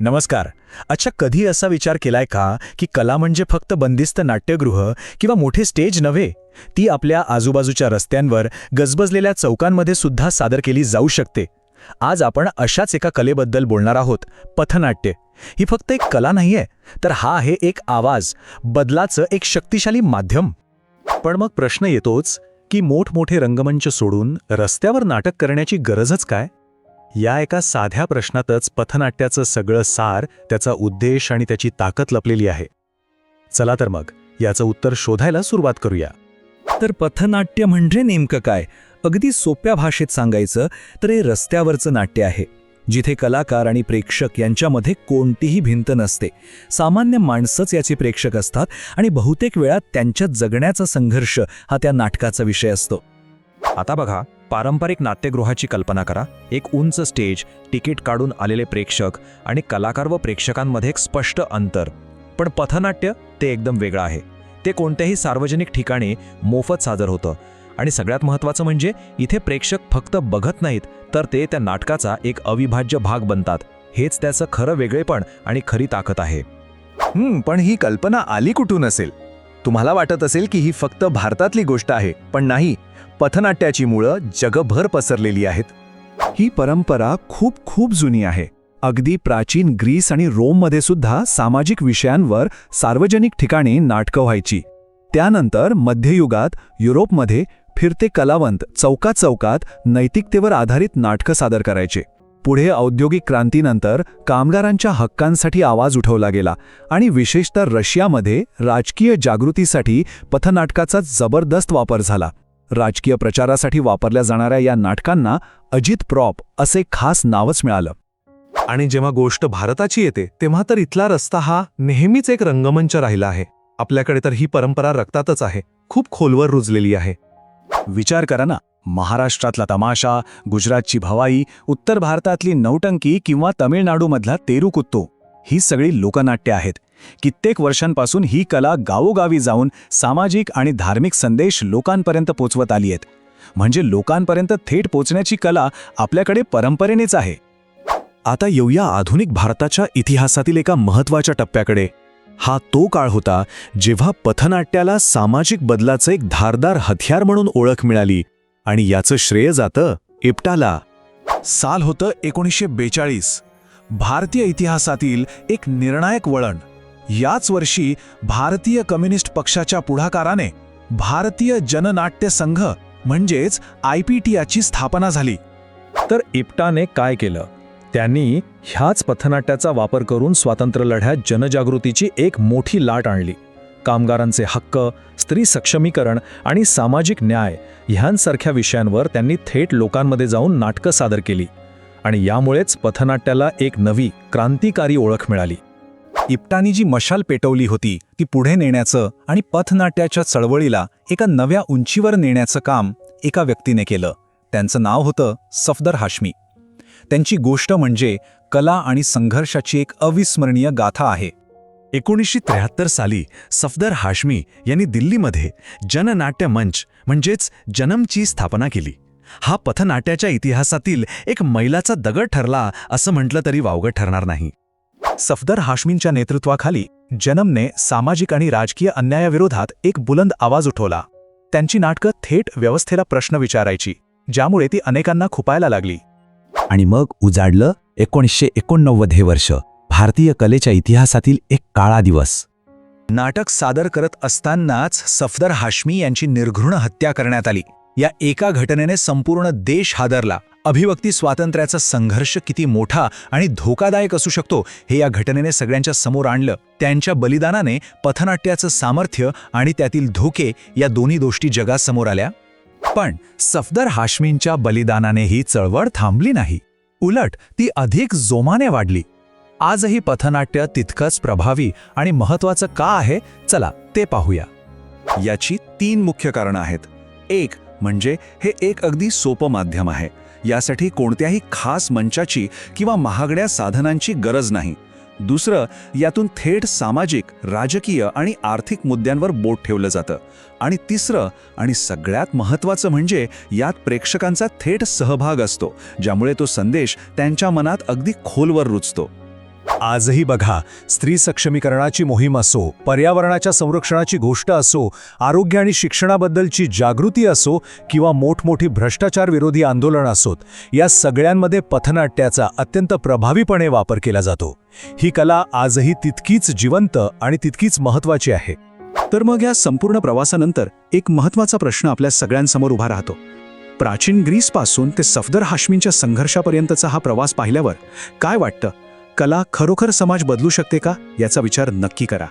नमस्कार. अच्छा कधी असा विचार केलाय का की कला म्हणजे फक्त बंदिस्त नाट्यगृह किंवा मोठे स्टेज नव्हे? ती आपल्या आजूबाजूच्या रस्त्यांवर गजबजलेल्या चौकांमध्ये सुद्धा सादर केली जाऊ शकते. आज आपण अशाच एका कलेबद्दल बोलणार आहोत पथनाट्य. ही फक्त एक कला नाहीये तर हा आहे एक आवाज बदलाचं एक शक्तिशाली माध्यम. पण मग प्रश्न येतोच की मोठमोठे रंगमंच सोडून रस्त्यावर नाटक करण्याची गरजच काय? या एका साध्या प्रश्नातच पथनाट्याचं सगळं सार त्याचा उद्देश आणि त्याची ताकद लपलेली आहे. चला तर मग याचं उत्तर शोधायला सुरुवात करूया. तर पथनाट्य म्हणजे नेमकं काय? अगदी सोप्या भाषेत सांगायचं तर हे रस्त्यावरचं नाट्य आहे जिथे कलाकार आणि प्रेक्षक यांच्यामध्ये कोणतीही भिंत नसते. सामान्य माणसंच याचे प्रेक्षक असतात आणि बहुतेक वेळा त्यांच्या जगण्याचा संघर्ष हा त्या नाटकाचा विषय असतो. आता बघा पारंपरिक नाट्यगृहाची कल्पना करा. एक उंच स्टेज तिकीट काढून आलेले प्रेक्षक आणि कलाकार व प्रेक्षकांमध्ये एक स्पष्ट अंतर. पण पथनाट्य ते एकदम वेगळं आहे. ते कोणत्याही सार्वजनिक ठिकाणी मोफत सादर होतं. आणि सगळ्यात महत्त्वाचं म्हणजे इथे प्रेक्षक फक्त बघत नाहीत तर ते त्या नाटकाचा एक अविभाज्य भाग बनतात. हेच त्याचं खरं वेगळेपण आणि खरी ताकद आहे. पण ही कल्पना आली कुठून असेल? तुम्हाला वाटत असेल की ही फक्त भारतातली गोष्ट आहे पण नाही पथनाट्याची मुळं जगभर पसरलेली आहेत. ही परंपरा खूप खूप जुनी आहे. अगदी प्राचीन ग्रीस आणि रोममध्ये सुद्धा सामाजिक विषयांवर सार्वजनिक ठिकाणी नाटकं व्हायची. त्यानंतर मध्ययुगात युरोपमध्ये फिरते कलावंत चौकात चौकात नैतिकतेवर आधारित नाटकं सादर करायचे. पुढे औद्योगिक क्रांतीनंतर कामगारांच्या हक्कांसाठी आवाज उठवला गेला आणि विशेषतः रशियामध्ये राजकीय जागृतीसाठी पथनाटकाचा जबरदस्त वापर झाला. राजकीय प्रचारासाठी वापरल्या जाणाऱ्या या नाटकांना अजित प्रॉप असे खास नावच मिळालं. आणि जेव्हा गोष्ट भारताची येते तेव्हा तर इथला रस्ता हा नेहमीच एक रंगमंच राहिला आहे. आपल्याकडे तर ही परंपरा रक्तातच आहे. खूप खोलवर रुजलेली आहे. विचार करा ना. महाराष्ट्रातला तमाशा गुजरातची भवाई उत्तर भारतातली नौटंकी किंवा तमिळनाडूमधला तेरुकुत्तो. ही सगळी लोकनाट्य आहेत. कित्येक वर्षांपासून ही कला गावोगावी जाऊन सामाजिक आणि धार्मिक संदेश लोकांपर्यंत पोचवत आली आहेत. म्हणजे लोकांपर्यंत थेट पोचण्याची कला आपल्याकडे परंपरेनेच आहे. आता येऊया आधुनिक भारताच्या इतिहासातील एका महत्त्वाच्या टप्प्याकडे. हा तो काळ होता जेव्हा पथनाट्याला सामाजिक बदलाचं एक धारदार हथियार म्हणून ओळख मिळाली. आणि याचं श्रेय जातं इप्टाला. साल होतं एकोणीसशे बेचाळीस. भारतीय इतिहासातील एक निर्णायक वळण. याच वर्षी भारतीय कम्युनिस्ट पक्षाच्या पुढाकाराने भारतीय जननाट्य संघ म्हणजेच आय पी टी याची स्थापना झाली. तर इप्टाने काय केलं? त्यांनी ह्याच पथनाट्याचा वापर करून स्वातंत्र्यलढ्यात जनजागृतीची एक मोठी लाट आणली. कामगारांचे हक्क स्त्री सक्षमीकरण आणि सामाजिक न्याय ह्यांसारख्या विषयांवर त्यांनी थेट लोकांमध्ये जाऊन नाटकं सादर केली. आणि यामुळेच पथनाट्याला एक नवी क्रांतिकारी ओळख मिळाली. इप्टानी जी मशाल पेटवली होती ती पुढे नेण्याचं आणि पथनाट्याच्या चळवळीला एका नव्या उंचीवर नेण्याचं काम एका व्यक्तीने केलं. त्यांचं नाव होतं सफदर हाशमी. त्यांची गोष्ट म्हणजे कला आणि संघर्षाची एक अविस्मरणीय गाथा आहे. एकोणीसशे त्र्याहत्तर साली सफदर हाशमी यांनी दिल्लीमध्ये जननाट्य मंच म्हणजेच जनमची स्थापना केली. हा पथनाट्याच्या इतिहासातील एक मैलाचा दगड ठरला असं म्हटलं तरी वावगं ठरणार नाही. सफदर हाशमींच्या नेतृत्वाखाली जनमने सामाजिक आणि राजकीय अन्यायाविरोधात एक बुलंद आवाज उठवला. त्यांची नाटकं थेट व्यवस्थेला प्रश्न विचारायची ज्यामुळे ती अनेकांना खुपायला लागली. आणि मग उजाडलं एकोणीसशे एकोणनव्वद हे वर्ष. भारतीय कलेच्या इतिहासातील एक काळा दिवस. नाटक सादर करत असतानाच सफदर हाशमी यांची निर्घृण हत्या करण्यात आली. या एका घटनेने संपूर्ण देश हादरला. अभिव्यक्ती स्वातंत्र्याचा संघर्ष किती मोठा आणि धोकादायक असू शकतो हे या घटनेने सगळ्यांच्या समोर आणलं. त्यांच्या बलिदानाने पथनाट्याचं सामर्थ्य आणि त्यातील धोके या दोन्ही गोष्टी जगासमोर आल्या. पण सफदर हाशमींच्या बलिदानाने ही चळवळ थांबली नाही. उलट ती अधिक जोमाने वाढली. आजही पथनाट्य तितकंच प्रभावी आणि महत्वाचं का आहे चला ते पाहूया. याची तीन मुख्य कारणं आहेत. एक म्हणजे हे एक अगदी सोपं माध्यम आहे. यासाठी कोणत्याही खास मंचाची किंवा महागड्या साधनांची गरज नाही. दुसरं यातून थेट सामाजिक राजकीय आणि आर्थिक मुद्द्यांवर बोट ठेवलं जातं. आणि तिसरं आणि सगळ्यात महत्त्वाचं म्हणजे यात प्रेक्षकांचा थेट सहभाग असतो ज्यामुळे तो संदेश त्यांच्या मनात अगदी खोलवर रुचतो. आजही बघा स्त्री सक्षमीकरणाची मोहीम असो पर्यावरणाच्या संरक्षणाची गोष्ट असो आरोग्य आणि शिक्षणाबद्दलची जागृती असो किंवा मोठमोठी भ्रष्टाचार विरोधी आंदोलन असोत या सगळ्यांमध्ये पथनाट्याचा अत्यंत प्रभावीपणे वापर केला जातो. ही कला आजही तितकीच जिवंत आणि तितकीच महत्वाची आहे. तर मग या संपूर्ण प्रवासानंतर एक महत्त्वाचा प्रश्न आपल्या सगळ्यांसमोर उभा राहतो. प्राचीन ग्रीसपासून ते सफदर हाश्मींच्या संघर्षापर्यंतचा हा प्रवास पाहिल्यावर काय वाटतं? कला खरोखर समाज बदलू शकते का? याचा विचार नक्की करा.